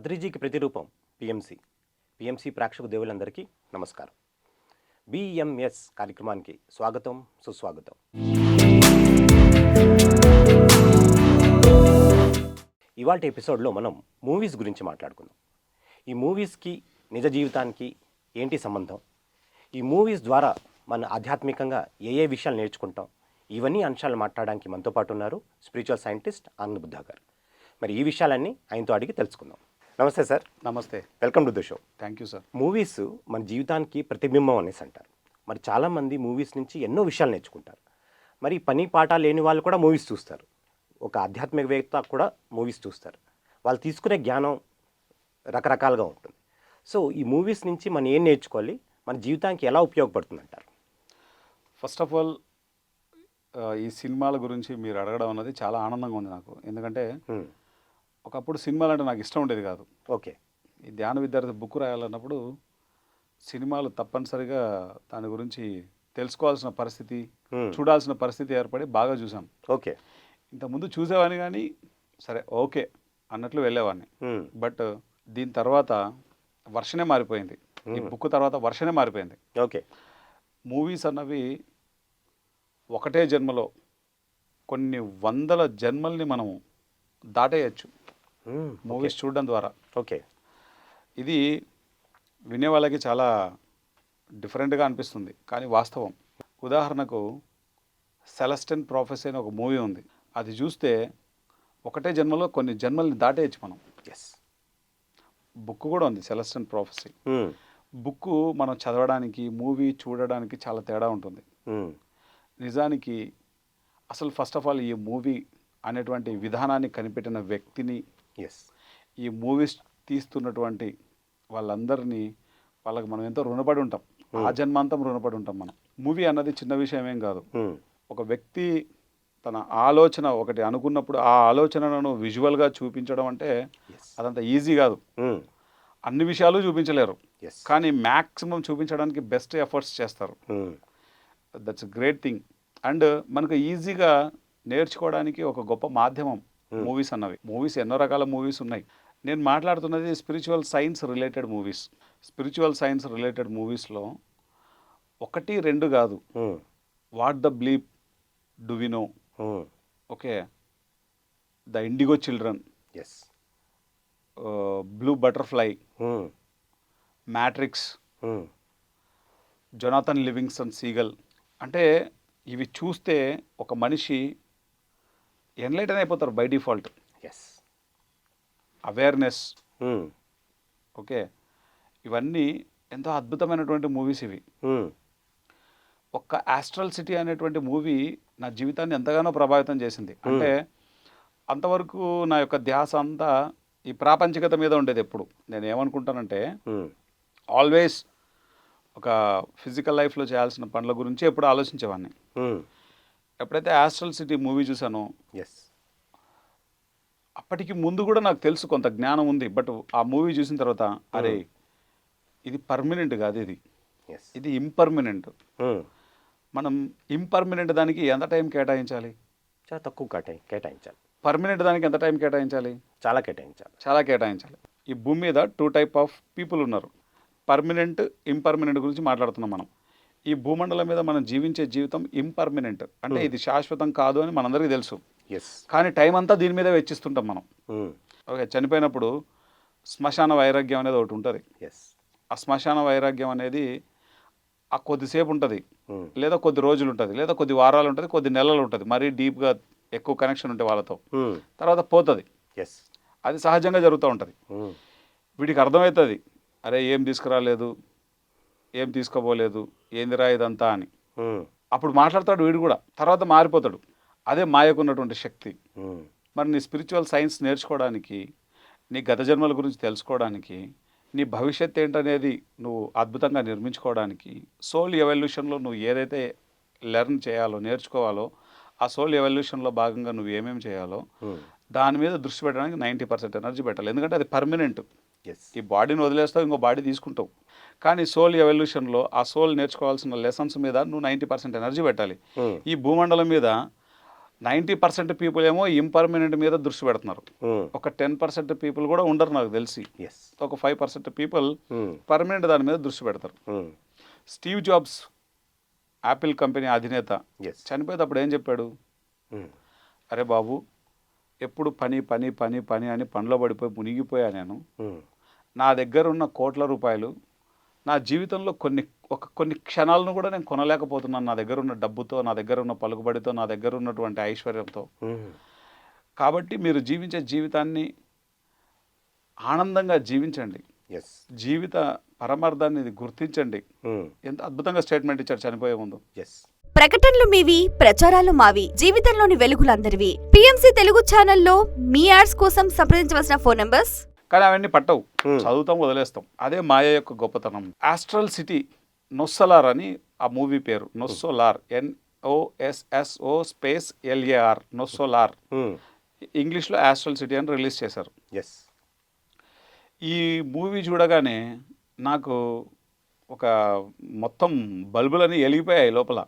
అద్రిజీకి ప్రతిరూపం PMC. PMC ప్రేక్షక దేవులందరికీ నమస్కారం. బిఎంఎస్ కార్యక్రమానికి స్వాగతం సుస్వాగతం. ఇవాళ ఎపిసోడ్లో మనం మూవీస్ గురించి మాట్లాడుకుందాం. ఈ మూవీస్కి నిజ జీవితానికి ఏంటి సంబంధం? ఈ మూవీస్ ద్వారా మన ఆధ్యాత్మికంగా ఏ ఏ విషయాలు నేర్చుకుంటాం? ఇవన్నీ అంశాలు మాట్లాడడానికి మనతో పాటు ఉన్నారు స్పిరిచువల్ సైంటిస్ట్ ఆనంద్ బుద్ధ గారు మరి ఈ విషయాలన్నీ ఆయనతో అడిగి తెలుసుకుందాం. Namaste sir. Namaste. Welcome to the show. Thank you sir. Movies మన జీవితానికి ప్రతిబింబం అనేసి అంటారు. మరి చాలామంది మూవీస్ నుంచి ఎన్నో విషయాలు నేర్చుకుంటారు. మరి పని పాట లేని వాళ్ళు కూడా మూవీస్ చూస్తారు. ఒక ఆధ్యాత్మికవేత్త కూడా మూవీస్ చూస్తారు. వాళ్ళు తీసుకునే జ్ఞానం రకరకాలుగా ఉంటుంది. సో ఈ మూవీస్ నుంచి మనం ఏం నేర్చుకోవాలి? మన జీవితానికి ఎలా ఉపయోగపడుతుంది అంటారు ఫస్ట్ ఆఫ్ ఆల్ ఈ సినిమాల గురించి మీరు అడగడం అన్నది చాలా ఆనందంగా ఉంది నాకు. ఎందుకంటే. ఒకప్పుడు సినిమాలు అంటే నాకు ఇష్టం ఉండేది కాదు. ఓకే. ఈ ధ్యాన విద్యార్థి బుక్ రాయాలన్నప్పుడు సినిమాలు తప్పనిసరిగా దాని గురించి తెలుసుకోవాల్సిన పరిస్థితి Hmm. చూడాల్సిన పరిస్థితి ఏర్పడి బాగా చూసాం ఓకే. ఇంతకుముందు చూసేవాడిని కానీ సరే ఓకే అన్నట్లు వెళ్ళేవాడిని. Hmm. బట్ దీని తర్వాత వర్షనే మారిపోయింది. ఈ బుక్ తర్వాత వర్షనే మారిపోయింది. ఓకే. మూవీస్ అన్నవి ఒకటే జన్మలో కొన్ని వందల జన్మల్ని మనం దాటేయచ్చు. Hmm. మూవీస్ చూడడం ద్వారా. ఓకే ఇది వినే వాళ్ళకి చాలా డిఫరెంట్గా అనిపిస్తుంది కానీ వాస్తవం. ఉదాహరణకు సెలస్టన్ ప్రాఫెసీ అని ఒక మూవీ ఉంది. అది చూస్తే ఒకటే జన్మలో కొన్ని జన్మల్ని దాటేయచ్చు మనం. ఎస్ బుక్ కూడా ఉంది సెలస్టన్ ప్రాఫెసీ. బుక్ మనం చదవడానికి మూవీ చూడడానికి చాలా తేడా ఉంటుంది. నిజానికి అసలు ఫస్ట్ ఆఫ్ ఆల్ ఈ మూవీ అనేటువంటి విధానాన్ని కనిపెట్టిన వ్యక్తిని ఎస్ ఈ మూవీస్ తీస్తున్నటువంటి వాళ్ళందరినీ వాళ్ళకి మనం ఎంతో రుణపడి ఉంటాం. ఆ జన్మాంతం రుణపడి ఉంటాం మనం. మూవీ అన్నది చిన్న విషయం ఏం కాదు. ఒక వ్యక్తి తన ఆలోచన ఒకటి అనుకున్నప్పుడు ఆ ఆలోచనను విజువల్గా చూపించడం అంటే అదంత ఈజీ కాదు. అన్ని విషయాలు చూపించలేరు. కానీ మ్యాక్సిమం చూపించడానికి బెస్ట్ ఎఫర్ట్స్ చేస్తారు. దట్స్ గ్రేట్ థింగ్ అండ్ మనకు ఈజీగా నేర్చుకోవడానికి ఒక గొప్ప మాధ్యమం మూవీస్ అన్నవి. మూవీస్ ఎన్నో రకాల మూవీస్ ఉన్నాయి. నేను మాట్లాడుతున్నది spiritual science related movies spiritual science related మూవీస్లో ఒకటి రెండు కాదు. What the bleep do we know okay. The indigo children yes blue butterfly matrix Jonathan Livingston seagull అంటే ఇవి చూస్తే ఒక మనిషి ఎన్లైటన్ అయిపోతారు by default. Yes awareness okay. ఇవన్నీ ఎంతో అద్భుతమైనటువంటి మూవీస్ ఇవి. ఒక్క ఆస్ట్రల్ సిటీ అనేటువంటి మూవీ నా జీవితాన్ని ఎంతగానో ప్రభావితం చేసింది. అంటే అంతవరకు నా యొక్క ధ్యాస అంతా ఈ ప్రాపంచికత మీద ఉండేది ఎప్పుడు. నేను ఏమనుకుంటానంటే ఆల్వేస్ ఒక ఫిజికల్ లైఫ్లో చేయాల్సిన పనుల గురించి ఎప్పుడు ఆలోచించేవాడిని ఎప్పుడైతే ఆస్ట్రల్ సిటీ మూవీ చూసానో ఎస్ అప్పటికి ముందు కూడా నాకు తెలుసు కొంత జ్ఞానం ఉంది. బట్ ఆ మూవీ చూసిన తర్వాత అరే ఇది పర్మనెంట్ కాదు ఇది. ఇది ఇంపర్మనెంట్ మనం ఇంపర్మనెంట్ దానికి ఎంత టైం కేటాయించాలి? చాలా తక్కువ కేటాయి కేటాయించాలి. పర్మనెంట్ దానికి ఎంత టైం కేటాయించాలి? చాలా కేటాయించాలి. చాలా కేటాయించాలి. ఈ భూమి మీద టూ టైప్ ఆఫ్ పీపుల్ ఉన్నారు. పర్మనెంట్ ఇంపర్మనెంట్ గురించి మాట్లాడుతున్నాం మనం. ఈ భూమండలం మీద మనం జీవించే జీవితం ఇంపర్మనెంట్ అంటే ఇది శాశ్వతం కాదు అని మనందరికీ తెలుసు. కానీ టైం అంతా దీని మీద వెచ్చిస్తుంటాం మనం. ఓకే చనిపోయినప్పుడు శ్మశాన వైరాగ్యం అనేది ఒకటి ఉంటుంది. ఆ శ్మశాన వైరాగ్యం అనేది ఆ కొద్దిసేపు ఉంటుంది. లేదా కొద్ది రోజులు ఉంటుంది లేదా కొద్ది వారాలు ఉంటుంది కొద్ది నెలలు ఉంటుంది. మరీ డీప్గా ఎక్కువ కనెక్షన్ ఉంటే వాళ్ళతో. తర్వాత పోతుంది. ఎస్ అది సహజంగా జరుగుతూ ఉంటుంది. వీడికి అర్థమవుతుంది. అరే ఏం తీసుకురాలేదు? ఏం తీసుకోపోలేదు ఏందిరా ఇదంతా అని. అప్పుడు మాట్లాడతాడు వీడు కూడా. తర్వాత మారిపోతాడు. అదే మాయకున్నటువంటి శక్తి. మరి నీ స్పిరిచువల్ సైన్స్ నేర్చుకోవడానికి నీ గత జన్మల గురించి తెలుసుకోవడానికి నీ భవిష్యత్ ఏంటనేది నువ్వు అద్భుతంగా నిర్మించుకోవడానికి సోల్ ఎవల్యూషన్లో నువ్వు ఏదైతే లెర్న్ చేయాలో నేర్చుకోవాలో ఆ సోల్ ఎవల్యూషన్లో భాగంగా నువ్వు ఏమేమి చేయాలో దాని మీద దృష్టి పెట్టడానికి నైంటీ పర్సెంట్ ఎనర్జీ పెట్టాలి. ఎందుకంటే అది పర్మనెంట్ ఎస్ ఈ బాడీని వదిలేస్తావు ఇంకో బాడీ తీసుకుంటావు. కానీ సోల్ ఎవల్యూషన్లో ఆ సోల్ నేర్చుకోవాల్సిన లెసన్స్ మీద నువ్వు నైంటీ పర్సెంట్ ఎనర్జీ పెట్టాలి. ఈ భూమండలం మీద నైంటీ పర్సెంట్ పీపుల్ ఏమో ఇంపర్మనెంట్ మీద దృష్టి పెడుతున్నారు. ఒక టెన్ పర్సెంట్ పీపుల్ కూడా ఉండరు నాకు తెలిసి. ఒక ఫైవ్ పర్సెంట్ పీపుల్ పర్మనెంట్ దాని మీద దృష్టి పెడతారు. స్టీవ్ జాబ్స్ యాపిల్ కంపెనీ అధినేత చనిపోయేటప్పుడు ఏం చెప్పాడు? అరే బాబు ఎప్పుడు పని పని పని పని అని పనిలో పడిపోయి మునిగిపోయా నేను? నా దగ్గర ఉన్న కోట్ల రూపాయలు నా జీవితంలో కొన్ని ఒక కొన్ని క్షణాలను కూడా నేను కొనలేకపోతున్నాను నా దగ్గర ఉన్న డబ్బుతో నా దగ్గర ఉన్న పలుకుబడితో నా దగ్గర ఉన్నటువంటి ఐశ్వర్యంతో కాబట్టి మీరు జీవించే జీవితాన్ని ఆనందంగా జీవించండి. ఎస్ జీవిత పరమార్థాన్ని గుర్తించండి. ఎంత అద్భుతంగా స్టేట్మెంట్ ఇచ్చారు చనిపోయే ముందు. ఎస్ ప్రకటనలు మీవి ప్రచారాలు మావి జీవితంలోని వెలుగులందరివి. పిఎంసి తెలుగు ఛానల్లో మీ యాడ్స్ కోసం సంప్రదించవలసిన ఫోన్ నంబర్స్? కానీ అవన్నీ పట్టవు. చదువుతాం వదిలేస్తాం. అదే మాయ యొక్క గొప్పతనం. ఆస్ట్రల్ సిటీ నొస్సలార్ అని ఆ మూవీ పేరు. Nosso Lar. NOSSO space LAR Nosso Lar. ఇంగ్లీష్లో ఆస్ట్రల్ సిటీ అని రిలీజ్ చేశారు. ఎస్ ఈ మూవీ చూడగానే నాకు ఒక మొత్తం బల్బులన్నీ వెలిగిపోయాయి లోపల.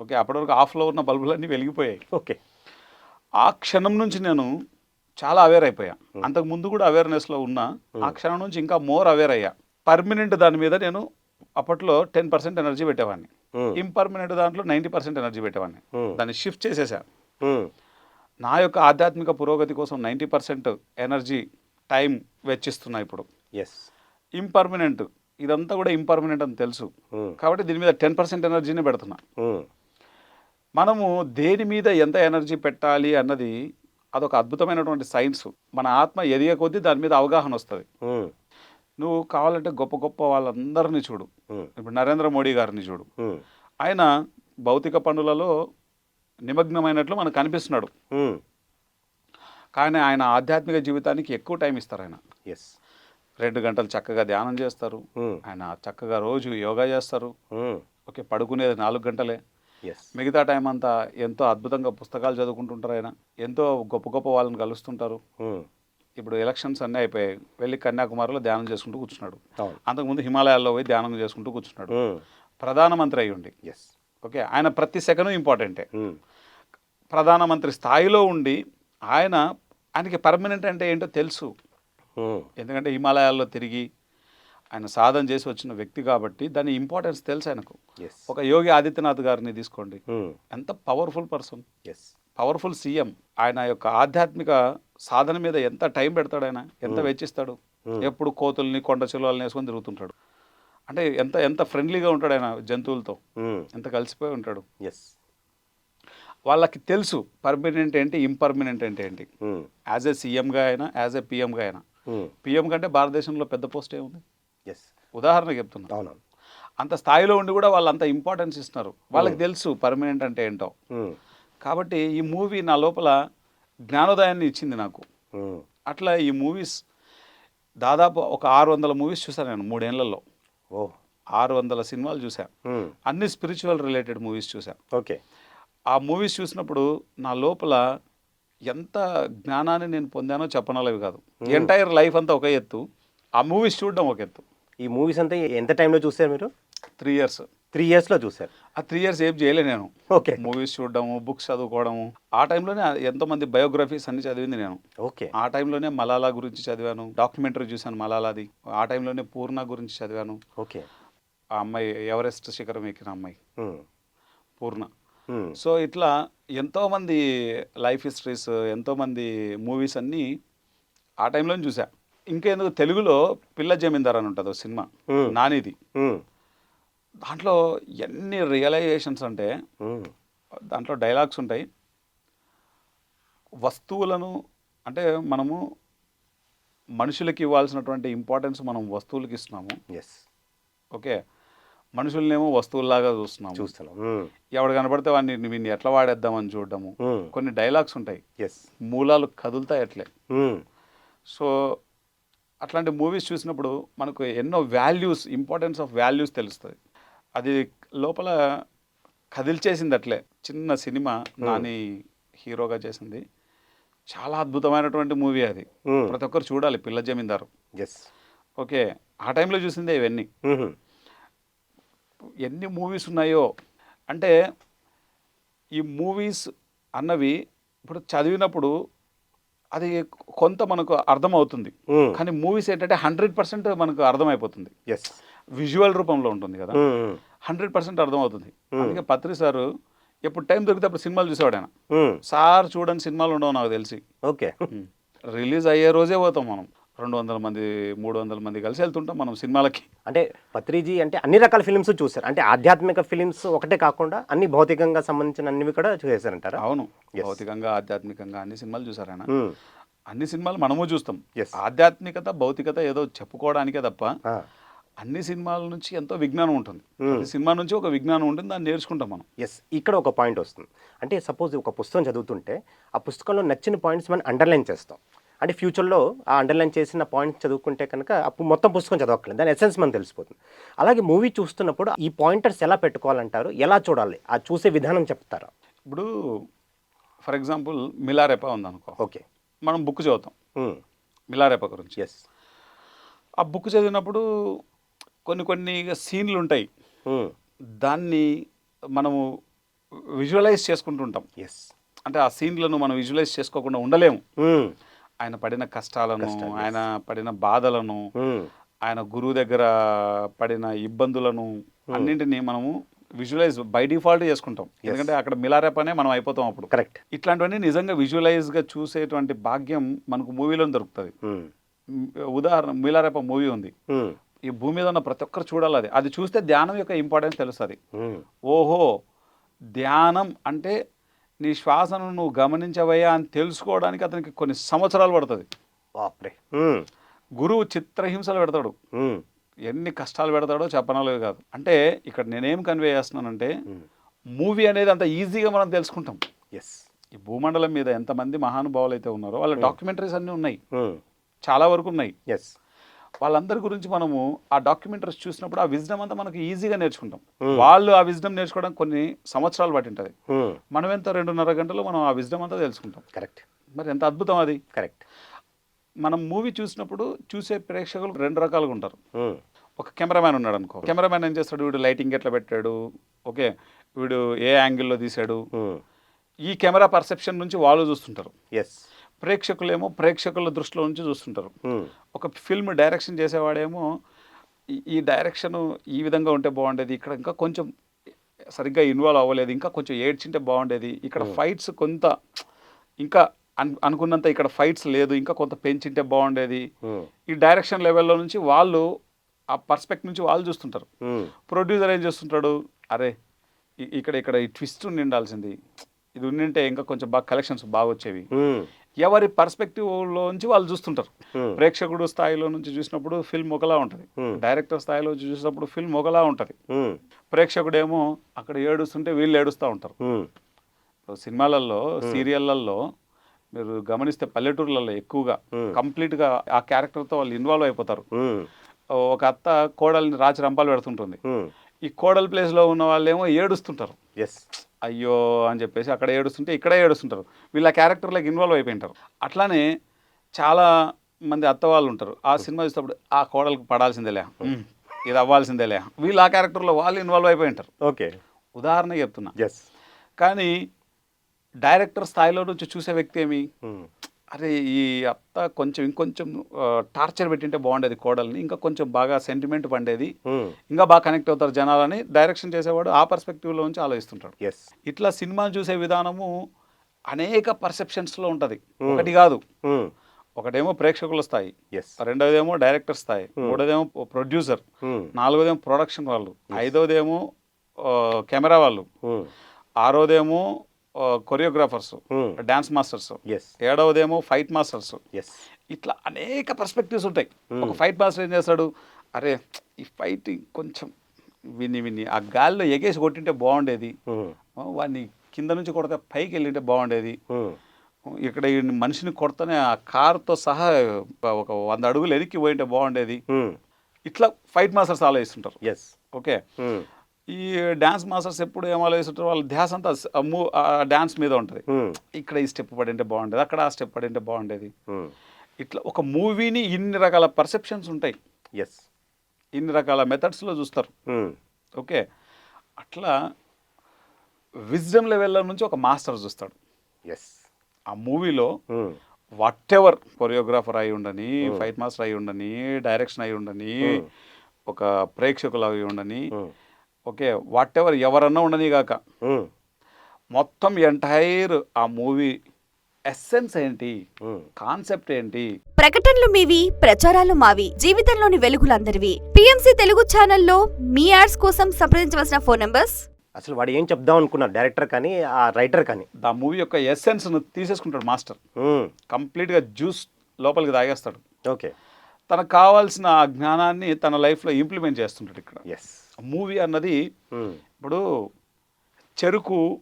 ఓకే అప్పటివరకు ఆఫ్లో ఉన్న బల్బులన్నీ వెలిగిపోయాయి. ఓకే. ఆ క్షణం నుంచి నేను చాలా అవేర్ అయిపోయా. అంతకు ముందు కూడా అవేర్నెస్లో ఉన్నా ఆ క్షణం నుంచి ఇంకా మోర్ అవేర్ అయ్యా. పర్మనెంట్ దాని మీద నేను అప్పట్లో టెన్ పర్సెంట్ ఎనర్జీ పెట్టేవాడిని ఇంపర్మనెంట్ దాంట్లో నైంటీ పర్సెంట్ ఎనర్జీ పెట్టేవాడిని. దాన్ని షిఫ్ట్ చేసేసా. నా యొక్క ఆధ్యాత్మిక పురోగతి కోసం నైంటీ పర్సెంట్ ఎనర్జీ టైం వెచ్చిస్తున్నా ఇప్పుడు. ఎస్ ఇంపర్మనెంట్ ఇదంతా కూడా ఇంపర్మనెంట్ అని తెలుసు. కాబట్టి దీని మీద టెన్ పర్సెంట్ ఎనర్జీని పెడుతున్నా. మనము దేని మీద ఎంత ఎనర్జీ పెట్టాలి అన్నది అదొక అద్భుతమైనటువంటి సైన్స్. మన ఆత్మ ఎదిగే కొద్దీ దాని మీద అవగాహన వస్తుంది. నువ్వు కావాలంటే గొప్ప గొప్ప వాళ్ళందరినీ చూడు. ఇప్పుడు నరేంద్ర మోడీ గారిని చూడు. ఆయన భౌతిక పనులలో నిమగ్నమైనట్లు మనకు కనిపిస్తున్నాడు కానీ ఆయన ఆధ్యాత్మిక జీవితానికి ఎక్కువ టైం ఇస్తారు ఆయన. ఎస్. రెండు గంటలు చక్కగా ధ్యానం చేస్తారు. ఆయన చక్కగా రోజు యోగా చేస్తారు. ఓకే పడుకునేది నాలుగు గంటలే. మిగతా టైం అంతా ఎంతో అద్భుతంగా పుస్తకాలు చదువుకుంటుంటారు ఆయన. ఎంతో గొప్ప గొప్ప వాళ్ళని కలుస్తుంటారు. ఉమ్, ఇప్పుడు ఎలక్షన్స్ అన్నీ అయిపోయాయి. వెళ్ళి కన్యాకుమారిలో ధ్యానం చేసుకుంటూ కూర్చున్నాడు. అంతకుముందు హిమాలయాల్లో పోయి ధ్యానం చేసుకుంటూ కూర్చున్నాడు. ఉమ్, ప్రధానమంత్రి అయి ఉండి ఎస్ ఓకే? ఆయన ప్రతి సెకండ్ ఇంపార్టెంటే ఉమ్, ప్రధానమంత్రి స్థాయిలో ఉండి ఆయన ఆయనకి పర్మనెంట్ అంటే ఏంటో తెలుసు. ఎందుకంటే హిమాలయాల్లో తిరిగి ఆయన సాధన చేసి వచ్చిన వ్యక్తి కాబట్టి దాని ఇంపార్టెన్స్ తెలుసు ఆయనకు. ఒక యోగి ఆదిత్యనాథ్ గారిని తీసుకోండి. ఉమ్, ఎంత powerful person yes powerful CM ఆయన యొక్క ఆధ్యాత్మిక సాధన మీద ఎంత టైం పెడతాడు ఆయన? ఎంత వెచ్చిస్తాడు? ఎప్పుడు కోతుల్ని కొండ చిలువల్ని వేసుకొని తిరుగుతుంటాడు. అంటే ఎంత ఎంత ఫ్రెండ్లీగా ఉంటాడు ఆయన జంతువులతో? ఎంత కలిసిపోయి ఉంటాడు? ఎస్ వాళ్ళకి తెలుసు పర్మనెంట్ ఏంటి ఇంపర్మనెంట్ అంటే ఏంటి. ఉమ్, యాజ్ ఏ సీఎంగా అయినా యాజ్ ఏ పిఎంగా అయినా. పిఎం కంటే భారతదేశంలో పెద్ద పోస్ట్ ఏముంది? ఎస్ ఉదాహరణకు చెప్తున్నా. అవునవును. అంత స్థాయిలో ఉండి కూడా వాళ్ళు అంత ఇంపార్టెన్స్ ఇస్తున్నారు. వాళ్ళకి తెలుసు పర్మనెంట్ అంటే ఏంటో. ఉమ్, కాబట్టి ఈ మూవీ నా లోపల జ్ఞానోదయాన్ని ఇచ్చింది నాకు. ఉమ్, అట్లా ఈ మూవీస్ దాదాపు ఒక ఆరు వందల మూవీస్ చూసాను నేను మూడేళ్ళలో. ఓ ఆరు వందల సినిమాలు చూశాను ఉమ్, అన్ని స్పిరిచువల్ రిలేటెడ్ మూవీస్ చూశాను ఓకే ఆ మూవీస్ చూసినప్పుడు నా లోపల ఎంత జ్ఞానాన్ని నేను పొందానో చెప్పనలేవి కాదు. ఎంటైర్ లైఫ్ అంతా ఒక ఎత్తు. ఆ మూవీస్ చూడడం ఒక ఎత్తు. ఈ మూవీస్ అంతా ఎంత టైంలో చూసారు మీరు? త్రీ ఇయర్స్ త్రీ ఇయర్స్లో చూసారు. ఆ త్రీ ఇయర్స్ ఏం చేయలే నేను. ఓకే మూవీస్ చూడడము బుక్స్ చదువుకోవడము. ఆ టైంలోనే ఎంతోమంది బయోగ్రఫీస్ అన్ని చదివింది నేను. ఓకే ఆ టైంలోనే మలాలా గురించి చదివాను. డాక్యుమెంటరీ చూశాను మలాలాది. ఆ టైంలోనే పూర్ణ గురించి చదివాను. ఓకే ఆ అమ్మాయి ఎవరెస్ట్ శిఖరం ఎక్కిన అమ్మాయి. ఉమ్, పూర్ణ. సో ఇట్లా ఎంతోమంది లైఫ్ హిస్టరీస్ ఎంతోమంది మూవీస్ అన్నీ ఆ టైంలోనే చూసా ఇంకెందుకు? తెలుగులో పిల్ల జమీందార్ అని ఉంటుంది సినిమా. నానిది. దాంట్లో ఎన్ని రియలైజేషన్స్ అంటే దాంట్లో డైలాగ్స్ ఉంటాయి. వస్తువులను అంటే మనము మనుషులకి ఇవ్వాల్సినటువంటి ఇంపార్టెన్స్ మనం వస్తువులకి ఇస్తున్నాము. Yes okay? మనుషులనేమో వస్తువుల్లాగా చూస్తున్నాము. చూస్తున్నాం. ఉమ్, ఎవడు కనపడితే వాడిని వీడిని ఎట్లా వాడేద్దామని చూడడము. కొన్ని డైలాగ్స్ ఉంటాయి. ఎస్ మూలాలు కదులుతాయి అట్లే. సో అట్లాంటి మూవీస్ చూసినప్పుడు మనకు ఎన్నో వాల్యూస్ ఇంపార్టెన్స్ ఆఫ్ వాల్యూస్ తెలుస్తుంది. అది లోపల కదిల్చేసింది అట్లే. చిన్న సినిమా నాని హీరోగా చేసింది. చాలా అద్భుతమైనటువంటి మూవీ అది. ప్రతి ఒక్కరు చూడాలి పిల్ల జమీందారు. ఎస్ ఓకే ఆ టైంలో చూసిందే ఇవన్నీ. ఎన్ని మూవీస్ ఉన్నాయో. అంటే ఈ మూవీస్ అన్నవి ఇప్పుడు చదివినప్పుడు అది కొంత మనకు అర్థమవుతుంది. కానీ మూవీస్ ఏంటంటే హండ్రెడ్ పర్సెంట్ మనకు అర్థమైపోతుంది. ఎస్ విజువల్ రూపంలో ఉంటుంది కదా. హండ్రెడ్ పర్సెంట్ అర్థమవుతుంది. అందుకే పత్రి సారు ఎప్పుడు టైం దొరికితే అప్పుడు సినిమాలు చూసేవాడు ఆయన సార్ చూడని సినిమాలు ఉండవు నాకు తెలిసి. ఓకే. రిలీజ్ అయ్యే రోజే పోతాం మనం. రెండు వందల మంది మూడు వందల మంది కలిసి వెళ్తుంటాం మనం సినిమాలకి. అంటే పత్రిజీ అంటే అన్ని రకాల ఫిలిమ్స్ చూశారు. అంటే ఆధ్యాత్మిక ఫిలిమ్స్ ఒకటే కాకుండా అన్ని భౌతికంగా సంబంధించిన అన్నివి కూడా చూసేశారంటారా అవును. భౌతికంగా ఆధ్యాత్మికంగా అన్ని సినిమాలు చూసారు ఆయన మ్మ్. అన్ని సినిమాలు మనము చూస్తాం. Yes. ఆధ్యాత్మికత భౌతికత ఏదో చెప్పుకోవడానికే తప్ప ఆ, అన్ని సినిమాల నుంచి ఎంతో విజ్ఞానం ఉంటుంది. Hmm. ప్రతి సినిమా నుంచి ఒక విజ్ఞానం ఉంటుంది దాన్ని నేర్చుకుంటాం మనం. ఎస్ ఇక్కడ ఒక పాయింట్ వస్తుంది. అంటే సపోజ్ ఒక పుస్తకం చదువుతుంటే ఆ పుస్తకంలో నచ్చిన పాయింట్స్ మనం అండర్లైన్ చేస్తాం. అంటే ఫ్యూచర్లో ఆ అండర్లైన్ చేసిన పాయింట్స్ చదువుకుంటే కనుక అప్పుడు మొత్తం పుస్తకం చదవక్కలేదు దాని ఎసెన్స్ మనకు తెలిసిపోతుంది. అలాగే మూవీ చూస్తున్నప్పుడు ఈ పాయింటర్స్ ఎలా పెట్టుకోవాలంటారు? ఎలా చూడాలి? ఆ చూసే విధానం చెప్తారా? ఇప్పుడు ఫర్ ఎగ్జాంపుల్ మిలారెపా ఉందనుకో. ఓకే. మనం బుక్ చదువుతాం. మిలారెపా గురించి. ఎస్ ఆ బుక్ చదివినప్పుడు కొన్ని కొన్ని సీన్లు ఉంటాయి. దాన్ని మనము విజువలైజ్ చేసుకుంటుంటాం. ఎస్ అంటే ఆ సీన్లను మనం విజువలైజ్ చేసుకోకుండా ఉండలేము. ఆయన పడిన కష్టాలను. ఆయన పడిన బాధలను ఆయన గురువు దగ్గర పడిన ఇబ్బందులను అన్నింటినీ మనము విజువలైజ్ బై డిఫాల్ట్ చేసుకుంటాం. ఎందుకంటే అక్కడ మిలారేపనే మనం అయిపోతాం అప్పుడు. కరెక్ట్ ఇట్లాంటివన్నీ నిజంగా విజువలైజ్గా చూసేటువంటి భాగ్యం మనకు మూవీలో దొరుకుతుంది. ఉదాహరణ మిలారేప మూవీ ఉంది. ఈ భూమి మీద ఉన్న ప్రతి ఒక్కరు చూడాలి అది. అది చూస్తే ధ్యానం యొక్క ఇంపార్టెన్స్ తెలుస్తుంది. ఓహో ధ్యానం అంటే నీ శ్వాసను నువ్వు గమనించవయ్యా అని తెలుసుకోవడానికి అతనికి కొన్ని సంవత్సరాలు పడుతుంది. బాప్రే గురువు చిత్రహింసలు పెడతాడు. ఎన్ని కష్టాలు పెడతాడో చెప్పనలేదు కాదు. అంటే ఇక్కడ నేనేం కన్వే చేస్తున్నానంటే మూవీ అనేది అంత ఈజీగా మనం తెలుసుకుంటాం. ఎస్ ఈ భూమండలం మీద ఎంతమంది మహానుభావులు అయితే ఉన్నారో వాళ్ళ డాక్యుమెంటరీస్ అన్నీ ఉన్నాయి. చాలా వరకు ఉన్నాయి. ఎస్ వాళ్ళందరి గురించి మనము ఆ డాక్యుమెంటరీస్ చూసినప్పుడు ఆ విజ్డమ్ అంతా మనకి ఈజీగా నేర్చుకుంటాం. వాళ్ళు ఆ విజ్డమ్ నేర్చుకోవడానికి కొన్ని సంవత్సరాలు పట్టింటది. మనం ఎంత రెండున్నర గంటలు మనం ఆ విజ్డమ్ అంతా తెలుసుకుంటాం. కరెక్ట్. మరి ఎంత అద్భుతం అది. కరెక్ట్. మనం మూవీ చూసినప్పుడు చూసే ప్రేక్షకులు రెండు రకాలుగా ఉంటారు. ఒక కెమెరామ్యాన్ ఉన్నాడు అనుకో కెమెరామ్యాన్ ఏం చేస్తాడు? వీడు లైటింగ్ ఎట్లా పెట్టాడు? ఓకే. వీడు ఏ యాంగిల్లో తీశాడు? ఈ కెమెరా పర్సెప్షన్ నుంచి వాళ్ళు చూస్తుంటారు. ఎస్ ప్రేక్షకులేమో ప్రేక్షకుల దృష్టిలో నుంచి చూస్తుంటారు. ఒక ఫిల్మ్ డైరెక్షన్ చేసేవాడేమో ఈ- డైరెక్షన్ ఈ విధంగా ఉంటే బాగుండేది ఇక్కడ ఇంకా కొంచెం సరిగ్గా ఇన్వాల్వ్ అవ్వలేదు ఇంకా కొంచెం ఏడ్చింటే బాగుండేది ఇక్కడ ఫైట్స్ కొంత ఇంకా అన్ అనుకున్నంత ఇక్కడ ఫైట్స్ లేదు ఇంకా కొంత పెంచింటే బాగుండేది. ఈ డైరెక్షన్ లెవెల్లో నుంచి వాళ్ళు ఆ పర్స్పెక్ట్ నుంచి వాళ్ళు చూస్తుంటారు. ప్రొడ్యూసర్ ఏం చేస్తుంటాడు అరే ఇక్కడ ఇక్కడ ఈ ట్విస్ట్ ఉండాల్సింది. ఇది ఉండింటే ఇంకా కొంచెం బాగా కలెక్షన్స్ బాగా వచ్చేవి ఎవరి పర్స్పెక్టివ్లో నుంచి వాళ్ళు చూస్తుంటారు. ప్రేక్షకుడు స్థాయిలో నుంచి చూసినప్పుడు ఫిల్మ్ ఒకలా ఉంటుంది. డైరెక్టర్ స్థాయిలో నుంచి చూసినప్పుడు ఫిల్మ్ ఒకలా ఉంటుంది. ప్రేక్షకుడేమో అక్కడ ఏడుస్తుంటే వీళ్ళు ఏడుస్తూ ఉంటారు. సినిమాలలో సీరియళ్ళల్లో మీరు గమనిస్తే పల్లెటూర్లలో ఎక్కువగా కంప్లీట్గా ఆ క్యారెక్టర్తో వాళ్ళు ఇన్వాల్వ్ అయిపోతారు. ఒక అత్త కోడల్ని రాచి రంపాలు పెడుతుంటుంది. ఈ కోడల్ ప్లేస్లో ఉన్న వాళ్ళేమో ఏడుస్తుంటారు. ఎస్ అయ్యో అని చెప్పేసి అక్కడ ఏడుస్తుంటే ఇక్కడే ఏడుస్తుంటారు. వీళ్ళ క్యారెక్టర్లోకి ఇన్వాల్వ్ అయిపోయింటారు. అట్లానే చాలా మంది అత్త వాళ్ళు ఉంటారు. ఆ సినిమా చూసేటప్పుడు ఆ కోడలకు పడాల్సిందేలే ఇది అవ్వాల్సిందేలే వీళ్ళు ఆ క్యారెక్టర్లో వాళ్ళు ఇన్వాల్వ్ అయిపోయి ఉంటారు ఓకే. ఉదాహరణ చెప్తున్నా. ఎస్ కానీ డైరెక్టర్ స్థాయిలో నుంచి చూసే వ్యక్తి ఏమి? అరే ఈ అత్త కొంచెం ఇంకొంచెం టార్చర్ పెట్టింటే బాగుండేది కోడల్ని. ఇంకా కొంచెం బాగా సెంటిమెంట్ పండేది. ఇంకా బాగా కనెక్ట్ అవుతారు జనాలని. డైరెక్షన్ చేసేవాడు ఆ పర్స్పెక్టివ్లో నుంచి ఆలోచిస్తుంటాడు. ఎస్ ఇట్లా సినిమా చూసే విధానము అనేక పర్సెప్షన్స్లో ఉంటుంది. ఒకటి కాదు. ఒకటేమో ప్రేక్షకుల స్థాయి. ఎస్ రెండోదేమో డైరెక్టర్ స్థాయి. మూడోదేమో ప్రొడ్యూసర్ నాలుగోదేమో ప్రొడక్షన్ వాళ్ళు. ఐదోదేమో ఆ, కెమెరా వాళ్ళు. ఆరోదేమో కొరియోగ్రాఫర్స్ డాన్స్ మాస్టర్స్ ఏడవదేమో ఫైట్ మాస్టర్స్ ఇట్లా అనేక పర్స్పెక్టివ్స్ ఉంటాయి. ఒక ఫైట్ మాస్టర్ ఏం చేస్తాడు? అరే ఈ ఫైట్ కొంచెం విని విని ఆ గాల్లో ఎగేసి కొట్టింటే బాగుండేది. ఆ, వాడిని కింద నుంచి కొడితే పైకి వెళ్ళింటే బాగుండేది. ఇక్కడ ఈ మనిషిని కొడితేనే ఆ కార్తో సహా ఒక వంద అడుగులు వెనక్కి పోయింటే బాగుండేది. ఇట్లా ఫైట్ మాస్టర్స్ ఆలోచిస్తుంటారు. ఎస్ ఓకే ఈ డ్యాన్స్ మాస్టర్స్ ఎప్పుడు ఏం ఆలోచిస్తుంటారు వాళ్ళ ధ్యాస అంతా మూ- ఆ డ్యాన్స్ మీద ఉంటుంది. ఇక్కడ ఈ స్టెప్ పడింటే బాగుండేది అక్కడ ఆ స్టెప్ పడింటే బాగుండేది. ఇట్లా ఒక మూవీని ఇన్ని రకాల పర్సెప్షన్స్ ఉంటాయి. ఎస్ ఇన్ని రకాల మెథడ్స్లో చూస్తారు. ఓకే. అట్లా విజ్డమ్ లెవెల్లో నుంచి ఒక మాస్టర్ చూస్తాడు. ఎస్ ఆ మూవీలో వాట్ ఎవర్ కొరియోగ్రాఫర్ అయి ఉండని ఫైట్ మాస్టర్ అయి ఉండని డైరెక్షన్ అయి ఉండని ఒక ప్రేక్షకులు అయి ఉండని ఓకే వాట్ ఎవర్ ఎవరన్నా ఉండని కాక మొత్తం ఎంటైర్ ఆ మూవీ ఎస్సెన్స్ ఏంటి? కాన్సెప్ట్ ఏంటి? ప్రకటనలు మీవి ప్రచారాలు మావి జీవితంలోని వెలుగులందరివి. పిఎంసి తెలుగు ఛానల్లో మీ యాడ్స్ కోసం సంప్రదించవలసిన ఫోన్ నంబర్స్ అసలు వాడు ఏం చెప్దాం అనుకున్నారు డైరెక్టర్ కానీ ఆ రైటర్ కానీ. ఆ మూవీ యొక్క ఎస్సెన్స్ను తీసేసుకుంటాడు మాస్టర్. కంప్లీట్గా జ్యూస్ లోపలికి తాగేస్తాడు. ఓకే. తనకు కావాల్సిన ఆ జ్ఞానాన్ని తన లైఫ్లో ఇంప్లిమెంట్ చేస్తుంటాడు ఇక్కడ. ఎస్ మూవీ అన్నది ఇప్పుడు చెరుకు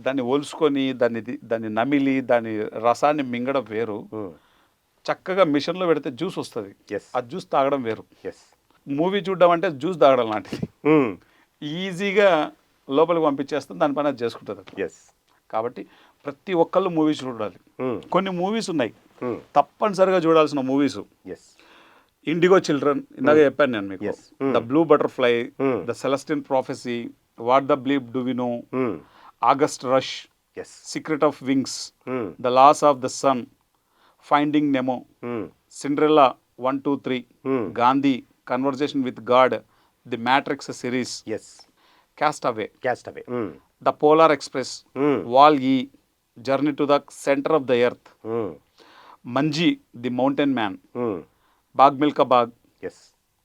దాన్ని ఒలుసుకొని దాన్ని దాన్ని నమిలి దాని రసాన్ని మింగడం వేరు. చక్కగా మిషన్లో పెడితే జ్యూస్ వస్తుంది. ఆ జ్యూస్ తాగడం వేరు. మూవీ చూడడం అంటే జ్యూస్ తాగడం లాంటిది. ఈజీగా లోపలికి పంపించేస్తుంది దాని పని అది చేసుకుంటుంది. ఎస్ కాబట్టి ప్రతి ఒక్కళ్ళు మూవీ చూడాలి. కొన్ని మూవీస్ ఉన్నాయి. తప్పనిసరిగా చూడాల్సిన మూవీస్. ఎస్ ఇండిగో చిల్డ్రన్ ఇందాక చెప్పాను నేను మీకు. The blue butterfly Hmm. The Celestine prophecy what the bleep do we know August rush secret of wings the laws of the sun finding Nemo Cinderella one two three Gandhi conversation with God the matrix series cast away cast away the polar express Hmm. Wall E journey to the centre of the earth Manjhi the mountain man Bhaag Milkha Bhaag yes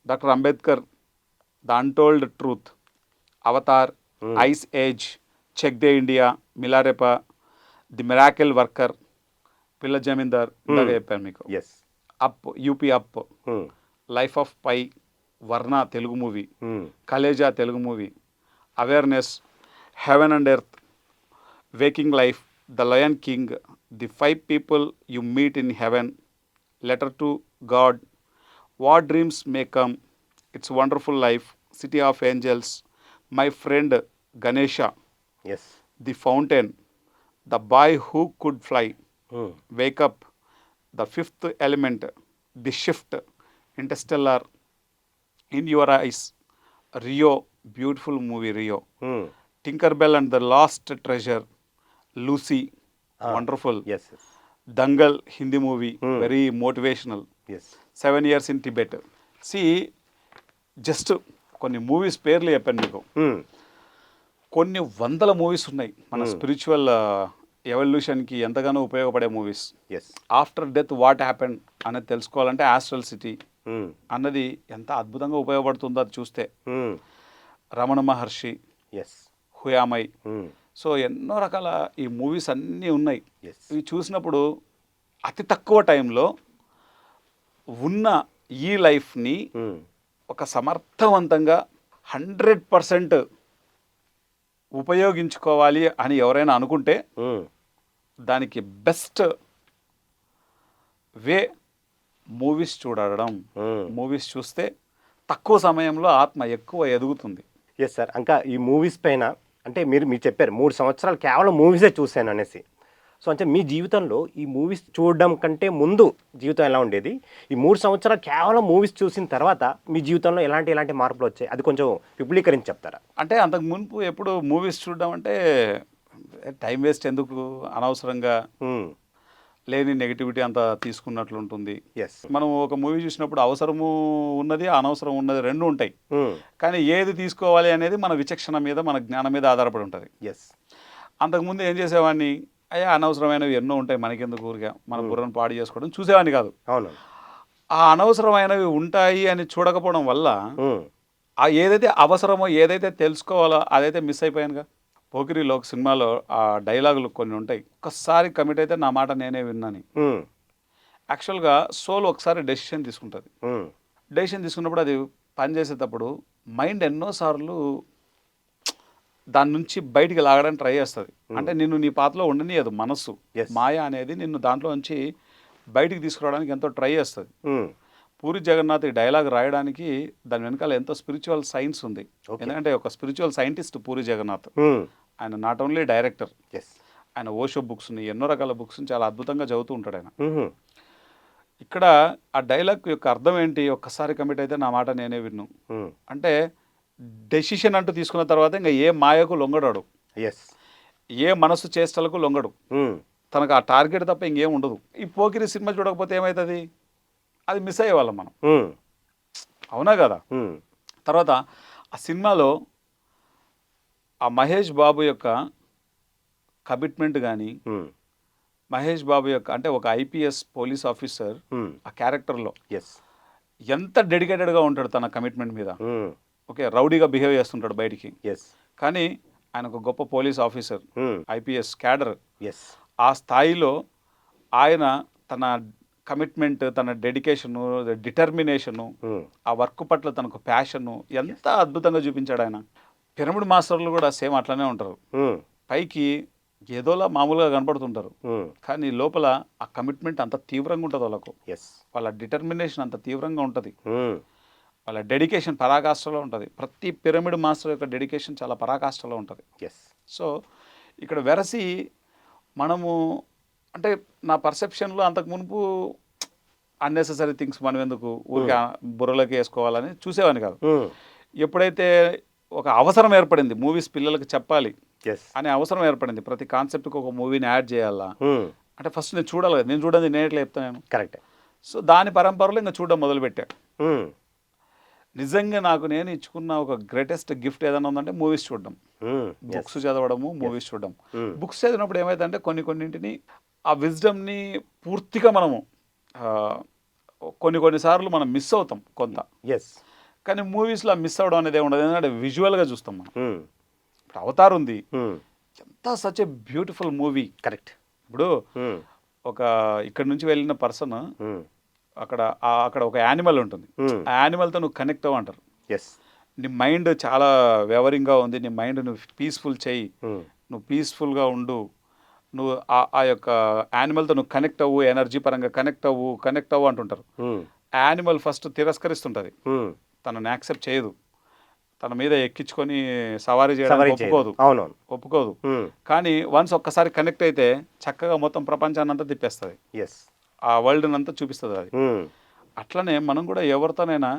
doctor Ambedkar the untold truth Avatar ice age Chak De India Milarepa the miracle worker Pilla Zamindar ఇందాక చెప్పాను మీకు. Yes up UP up life of pi Varna Telugu movie Khaleja Telugu movie awareness heaven and earth waking life the lion king the five people you meet in heaven letter to God What dreams may come, It's Wonderful Life, City of Angels, My Friend Ganesha, yes. The Fountain, The Boy Who Could Fly, mm. Wake Up, The Fifth Element, The Shift, Interstellar, In Your Eyes, Rio, beautiful movie Rio, mm. Tinkerbell and the Lost Treasure, Lucy, ah. wonderful. Yes, yes. Dangal, Hindi movie, mm. very motivational. Seven years in Tibet see just కొన్ని movies పేర్లు చెప్పాను మీకు. కొన్ని వందల movies ఉన్నాయి. మన spiritual ఎవల్యూషన్కి ఎంతగానో ఉపయోగపడే movies yes after death what happen అనేది తెలుసుకోవాలంటే ఆస్ట్రల్ సిటీ అన్నది ఎంత అద్భుతంగా ఉపయోగపడుతుందో అది చూస్తే. Ramana Maharshi yes who am I. So ఎన్నో రకాల ఈ మూవీస్ అన్నీ ఉన్నాయి. ఎస్ ఇవి చూసినప్పుడు అతి తక్కువ టైంలో ఉన్న ఈ లైఫ్ని ఒక సమర్థవంతంగా హండ్రెడ్ పర్సెంట్ ఉపయోగించుకోవాలి అని ఎవరైనా అనుకుంటే దానికి బెస్ట్ వే మూవీస్ చూడడం. మూవీస్ చూస్తే తక్కువ సమయంలో ఆత్మ ఎక్కువ ఎదుగుతుంది. ఎస్ సార్ ఇంకా ఈ మూవీస్ పైన అంటే మీరు మీరు చెప్పారు మూడు సంవత్సరాలు కేవలం మూవీసే చూశాను అనేసి. సో అంటే మీ జీవితంలో ఈ మూవీస్ చూడడం కంటే ముందు జీవితం ఎలా ఉండేది? ఈ మూడు సంవత్సరాలు కేవలం మూవీస్ చూసిన తర్వాత మీ జీవితంలో ఎలాంటి ఎలాంటి మార్పులు వచ్చాయి? అది కొంచెం విపులీకరించి చెప్తారా? అంటే అంతకు మునుపు ఎప్పుడు మూవీస్ చూడడం అంటే టైం వేస్ట్ ఎందుకు? అనవసరంగా లేని నెగిటివిటీ అంతా తీసుకున్నట్లు ఉంటుంది. ఎస్ మనం ఒక మూవీ చూసినప్పుడు అవసరము ఉన్నది అనవసరం ఉన్నది రెండు ఉంటాయి. కానీ ఏది తీసుకోవాలి అనేది మన విచక్షణ మీద మన జ్ఞానం మీద ఆధారపడి ఉంటుంది. ఎస్ అంతకుముందు ఏం చేసేవాడిని? అయ్యా అనవసరమైనవి ఎన్నో ఉంటాయి మనకెందుకు ఊరిగా మన బుర్రను పాడు చేసుకోవడం చూసేవాడిని కాదు. అవును. ఆ అనవసరమైనవి ఉంటాయి అని చూడకపోవడం వల్ల ఆ ఏదైతే అవసరమో ఏదైతే తెలుసుకోవాలో అదైతే మిస్ అయిపోయానుగా. పోకిరిలో ఒక సినిమాలో ఆ డైలాగులు కొన్ని ఉంటాయి. ఒక్కసారి కమిట్ అయితే నా మాట నేనే విన్నాను. యాక్చువల్గా సోల్ ఒకసారి డెసిషన్ తీసుకుంటుంది. డెసిషన్ తీసుకున్నప్పుడు అది పనిచేసేటప్పుడు మైండ్ ఎన్నోసార్లు దాని నుంచి బయటికి లాగడానికి ట్రై చేస్తుంది. అంటే నిన్ను నీ పాతలో ఉండనియదు మనస్సు. మాయ అనేది నిన్ను దాంట్లో నుంచి బయటికి తీసుకురావడానికి ఎంతో ట్రై చేస్తుంది. పూరి జగన్నాథ్ ఈ డైలాగ్ రాయడానికి దాని వెనకాల ఎంతో స్పిరిచువల్ సైన్స్ ఉంది. ఎందుకంటే ఒక స్పిరిచువల్ సైంటిస్ట్ పూరి జగన్నాథ్. ఆయన నాట్ ఓన్లీ డైరెక్టర్. ఆయన ఓషో బుక్స్ని ఎన్నో రకాల బుక్స్ని చాలా అద్భుతంగా చదువుతూ ఉంటాడు ఆయన. ఇక్కడ ఆ డైలాగ్ యొక్క అర్థం ఏంటి? ఒక్కసారి కమిట్ అయితే నా మాట నేనే విన్ను. అంటే డెసిషన్ అంటూ తీసుకున్న తర్వాత ఇంకా ఏ మాయకు లొంగడాడు. ఎస్ ఏ మనసు చేష్టలకు లొంగడు. ఉమ్, తనకు ఆ టార్గెట్ తప్ప ఇంకేం ఉండదు. ఈ పోకిరి సినిమా చూడకపోతే ఏమవుతుంది అది మిస్ అయ్యేవాళ్ళం మనం. ఉమ్, అవునా కదా? ఉమ్, తర్వాత ఆ సినిమాలో ఆ మహేష్ బాబు యొక్క కమిట్మెంట్ కానీ మహేష్ బాబు యొక్క అంటే ఒక ఐపీఎస్ పోలీస్ ఆఫీసర్ ఆ క్యారెక్టర్లో ఎస్ ఎంత డెడికేటెడ్గా ఉంటాడు తన కమిట్మెంట్ మీద. ఓకే రౌడీగా బిహేవ్ చేస్తుంటాడు బయటికి. ఎస్ కానీ ఆయన ఒక గొప్ప police officer um, IPS cadre. Yes ఆ స్థాయిలో ఆయన తన కమిట్మెంట్ తన డెడికేషను డిటర్మినేషను ఉమ్, ఆ వర్క్ పట్ల తనకు ప్యాషను ఎంత అద్భుతంగా చూపించాడు ఆయన. పిరమిడ్ మాస్టర్లు కూడా సేమ్ అట్లనే ఉంటారు. ఉమ్, పైకి ఏదోలా మామూలుగా కనపడుతుంటారు. కానీ లోపల ఆ కమిట్మెంట్ అంత తీవ్రంగా ఉంటుంది వాళ్ళకు. ఎస్ వాళ్ళ డిటర్మినేషన్ అంత తీవ్రంగా ఉంటుంది. వాళ్ళ డెడికేషన్ పరాకాష్ఠలో ఉంటుంది. ప్రతి పిరమిడ్ మాస్టర్ యొక్క డెడికేషన్ చాలా పరాకాష్ఠలో ఉంటుంది. ఎస్ సో ఇక్కడ వెరసి మనము అంటే నా పర్సెప్షన్లో అంతకు మునుపు అన్నెసెసరీ థింగ్స్ మనం ఎందుకు ఊరికే బుర్రలోకి వేసుకోవాలని చూసేవాని కాదు. ఉమ్, ఎప్పుడైతే ఒక అవసరం ఏర్పడింది మూవీస్ పిల్లలకి చెప్పాలి అనే అవసరం ఏర్పడింది ప్రతి కాన్సెప్ట్కి ఒక మూవీని యాడ్ చేయాలా? ఉమ్, అంటే ఫస్ట్ నేను చూడాలి కదా నేను చూడండి నేను ఎట్లా చెప్తాను నేను? కరెక్ట్ సో దాని పరంపరలో ఇంకా చూడడం మొదలుపెట్టా. ఉమ్, నిజంగా నాకు నేను ఇచ్చుకున్న ఒక గ్రేటెస్ట్ గిఫ్ట్ ఏదైనా ఉందంటే మూవీస్ చూడడం. బుక్స్ చదవడము మూవీస్ చూడడం. బుక్స్ చదివినప్పుడు ఏమైందంటే కొన్ని కొన్నింటిని ఆ విజ్డమ్ని పూర్తిగా మనము కొన్ని కొన్నిసార్లు మనం మిస్ అవుతాం కొంత. ఎస్ కానీ మూవీస్లో మిస్ అవ్వడం అనేది ఏమి ఉండదు. ఎందుకంటే విజువల్గా చూస్తాం మనం. ఉమ్, ఇప్పుడు అవతార్ ఉంది. ఉమ్, ఎంత such a beautiful movie correct ఇప్పుడు ఉమ్, ఒక ఇక్కడ నుంచి వెళ్ళిన పర్సన్ అక్కడ అక్కడ ఒక యానిమల్ ఉంటుంది. ఆ యానిమల్తో నువ్వు కనెక్ట్ అవ్వ అంటారు. ఎస్ నీ మైండ్ చాలా వ్యవరింగ్గా ఉంది. నీ మైండ్ నువ్వు పీస్ఫుల్ చేయి. నువ్వు పీస్ఫుల్గా ఉండు. నువ్వు ఆ ఆ యొక్క యానిమల్తో నువ్వు కనెక్ట్ అవ్వు ఎనర్జీ పరంగా కనెక్ట్ అవ్వు కనెక్ట్ అవ్వు అంటుంటారు. యానిమల్ ఫస్ట్ తిరస్కరిస్తుంటుంది. తనని యాక్సెప్ట్ చేయదు. తన మీద ఎక్కించుకొని సవారీ చేయడానికి సవరి ఒప్పుకోదు. అవునవును. ఒప్పుకోదు. కానీ వన్స్ ఒక్కసారి కనెక్ట్ అయితే చక్కగా మొత్తం ప్రపంచాన్ని అంతా తిప్పేస్తుంది. ఎస్ ఆ వరల్డ్ని అంతా చూపిస్తుంది అది. అట్లనే మనం కూడా ఎవరితోనైనా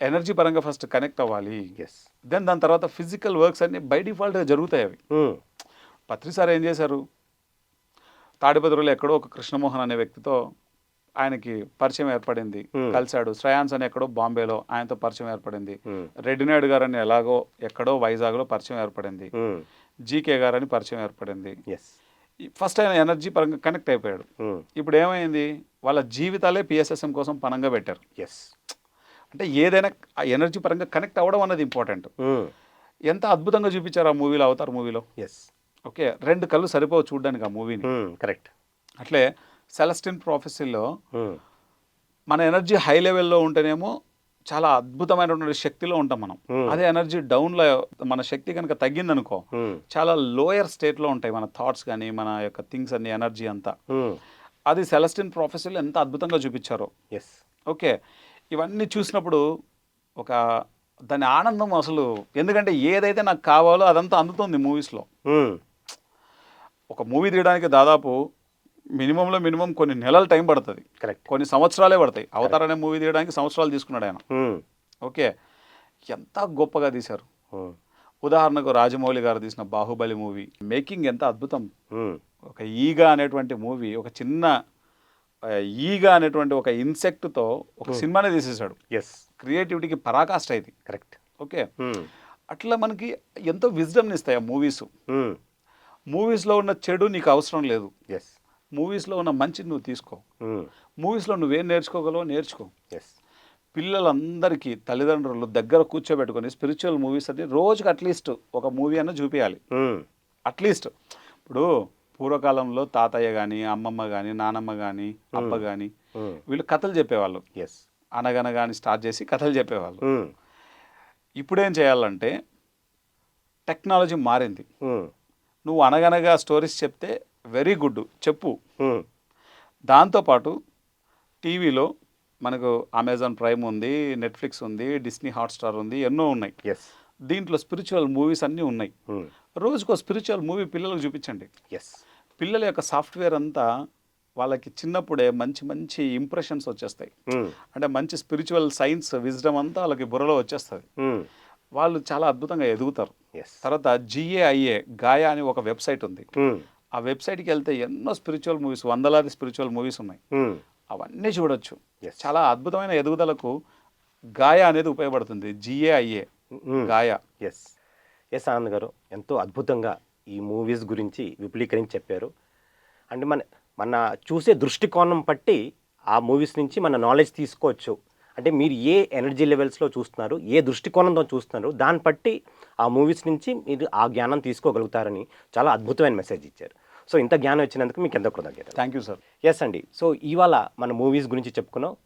ఎనర్జీ పరంగా ఫస్ట్ కనెక్ట్ అవ్వాలి. ఎస్ దెన్ దాని తర్వాత ఫిజికల్ వర్క్స్ అన్ని బై డిఫాల్ట్గా జరుగుతాయి అవి. ఉమ్, పత్రి సార్ ఏం చేశారు? తాడిపత్రిలో ఎక్కడో ఒక కృష్ణమోహన్ అనే వ్యక్తితో ఆయనకి పరిచయం ఏర్పడింది. కలిశాడు. శ్రేయాన్స్ అని ఎక్కడో బాంబేలో ఆయనతో పరిచయం ఏర్పడింది. రెడ్డినాయుడు గారు అని ఎలాగో ఎక్కడో వైజాగ్లో పరిచయం ఏర్పడింది. జీకే గారు అని పరిచయం ఏర్పడింది. ఫస్ట్ ఆయన ఎనర్జీ పరంగా కనెక్ట్ అయిపోయాడు. ఇప్పుడు ఏమైంది? వాళ్ళ జీవితాలే పిఎస్ఎస్ఎం కోసం పనంగా పెట్టారు. ఎస్ అంటే ఏదైనా ఆ ఎనర్జీ పరంగా కనెక్ట్ అవ్వడం అనేది ఇంపార్టెంట్. ఎంత అద్భుతంగా చూపించారు ఆ మూవీలో అవతార్ మూవీలో? ఎస్ ఓకే రెండు కళ్ళు సరిపోవు చూడడానికి ఆ మూవీని. కరెక్ట్ అట్లే సెలస్టిన్ ప్రాఫెసీలో మన ఎనర్జీ హై లెవెల్లో ఉంటేనేమో చాలా అద్భుతమైనటువంటి శక్తిలో ఉంటాం మనం. అదే ఎనర్జీ డౌన్లో మన శక్తి కనుక తగ్గిందనుకో చాలా లోయర్ స్టేట్లో ఉంటాయి మన థాట్స్ కానీ మన యొక్క థింగ్స్ అన్ని ఎనర్జీ అంతా. అది సెలస్టిన్ ప్రాఫెసీలో ఎంత అద్భుతంగా చూపించారో. ఎస్. ఓకే. ఇవన్నీ చూసినప్పుడు ఒక దాని ఆనందం అసలు ఎందుకంటే ఏదైతే నాకు కావాలో అదంతా అందుతుంది మూవీస్లో. ఒక మూవీ తీయడానికి దాదాపు మినిమంలో మినిమం కొన్ని నెలల టైం పడుతుంది. కరెక్ట్. కొన్ని సంవత్సరాలే పడతాయి. అవతార్ అనే మూవీ తీయడానికి సంవత్సరాలు తీసుకున్నాడు ఆయన. ఓకే. ఎంత గొప్పగా తీశారు. ఉదాహరణకు రాజమౌళి గారు తీసిన బాహుబలి మూవీ. మేకింగ్ ఎంత అద్భుతం. ఒక ఈగా అనేటువంటి మూవీ ఒక చిన్న ఈగా అనేటువంటి ఒక ఇన్సెక్ట్తో ఒక సినిమానే తీసేశాడు. ఎస్ క్రియేటివిటీకి పరాకాష్ట ఇది. Correct okay. అట్లా మనకి ఎంతో విజ్డమ్ని ఇస్తాయి ఆ మూవీస్. మూవీస్లో ఉన్న చెడు నీకు అవసరం లేదు. ఎస్ మూవీస్లో ఉన్న మంచిని నువ్వు తీసుకో. మూవీస్లో నువ్వేం నేర్చుకోగలవో నేర్చుకో. ఎస్ పిల్లలందరికీ తల్లిదండ్రులు దగ్గర కూర్చోబెట్టుకొని స్పిరిచువల్ మూవీస్ అని రోజుకి అట్లీస్ట్ ఒక మూవీ అన్న చూపించాలి అట్లీస్ట్. ఇప్పుడు పూర్వకాలంలో తాతయ్య కానీ అమ్మమ్మ కానీ నానమ్మ కానీ అప్ప కానీ వీళ్ళు కథలు చెప్పేవాళ్ళు. ఎస్ అనగనగాని స్టార్ట్ చేసి కథలు చెప్పేవాళ్ళు. ఇప్పుడేం చేయాలంటే టెక్నాలజీ మారింది. నువ్వు అనగనగా స్టోరీస్ చెప్తే వెరీ గుడ్. చెప్పు. దాంతోపాటు టీవీలో మనకు అమెజాన్ ప్రైమ్ ఉంది నెట్ఫ్లిక్స్ ఉంది డిస్నీ హాట్స్టార్ ఉంది ఎన్నో ఉన్నాయి. ఎస్ దీంట్లో స్పిరిచువల్ మూవీస్ అన్నీ ఉన్నాయి. రోజుకో స్పిరిచువల్ మూవీ పిల్లలకు చూపించండి. ఎస్ పిల్లల యొక్క సాఫ్ట్వేర్ అంతా వాళ్ళకి చిన్నప్పుడే మంచి మంచి ఇంప్రెషన్స్ వచ్చేస్తాయి. అంటే మంచి స్పిరిచువల్ సైన్స్ విజ్డమ్ అంతా వాళ్ళకి బుర్రలో వచ్చేస్తుంది. వాళ్ళు చాలా అద్భుతంగా ఎదుగుతారు. తర్వాత జిఏఐఏ గాయా అని ఒక వెబ్సైట్ ఉంది. ఆ వెబ్సైట్కి వెళ్తే ఎన్నో స్పిరిచువల్ మూవీస్ వందలాది స్పిరిచువల్ మూవీస్ ఉన్నాయి. అవన్నీ చూడొచ్చు. చాలా అద్భుతమైన ఎదుగుదలకు గాయ అనేది ఉపయోగపడుతుంది. జిఏఐఏ గాయ. ఎస్ ఎస్ ఆనంద్ గారు ఎంతో అద్భుతంగా ఈ మూవీస్ గురించి విపులీకరించి చెప్పారు. అంటే మన మన చూసే దృష్టికోణం బట్టి ఆ మూవీస్ నుంచి మన నాలెడ్జ్ తీసుకోవచ్చు. అంటే మీరు ఏ ఎనర్జీ లెవెల్స్లో చూస్తున్నారు ఏ దృష్టికోణంతో చూస్తున్నారు దాన్ని బట్టి ఆ మూవీస్ నుంచి మీరు ఆ జ్ఞానం తీసుకోగలుగుతారని చాలా అద్భుతమైన మెసేజ్ ఇచ్చారు. సో ఇంత జ్ఞానం ఇచ్చినందుకు మీకు ఎంతో కృతజ్ఞత థ్యాంక్ యూ సార్ ఎస్ అండి. సో ఇవాళ మన మూవీస్ గురించి చెప్పుకున్నాం.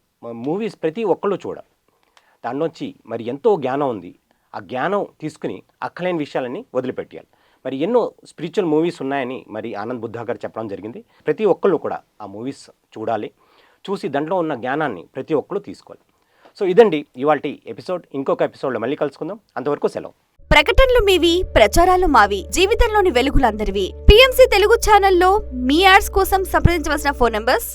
మూవీస్ ప్రతి ఒక్కళ్ళు చూడాలి. దానిలోంచి మరి ఎంతో జ్ఞానం ఉంది. ఆ జ్ఞానం తీసుకుని అక్కలేని విషయాలని వదిలిపెట్టేయాలి. మరి ఎన్నో స్పిరిచువల్ మూవీస్ ఉన్నాయని మరి ఆనంద్ బుద్ధా గారు చెప్పడం జరిగింది. ప్రతి ఒక్కళ్ళు కూడా ఆ మూవీస్ చూడాలి. చూసి దాంట్లో ఉన్న జ్ఞానాన్ని ప్రతి ఒక్కళ్ళు తీసుకోవాలి. సో ఇదండి ఇవాళ ఎపిసోడ్. ఇంకొక ఎపిసోడ్లో మళ్ళీ కలుసుకుందాం. అంతవరకు సెలవు. ప్రకటనలు మీవి ప్రచారాలు మావి జీవితంలోని వెలుగులందరివి. పిఎంసీ తెలుగు ఛానల్లో మీ యాడ్స్ కోసం సంప్రదించవలసిన ఫోన్ నంబర్స్?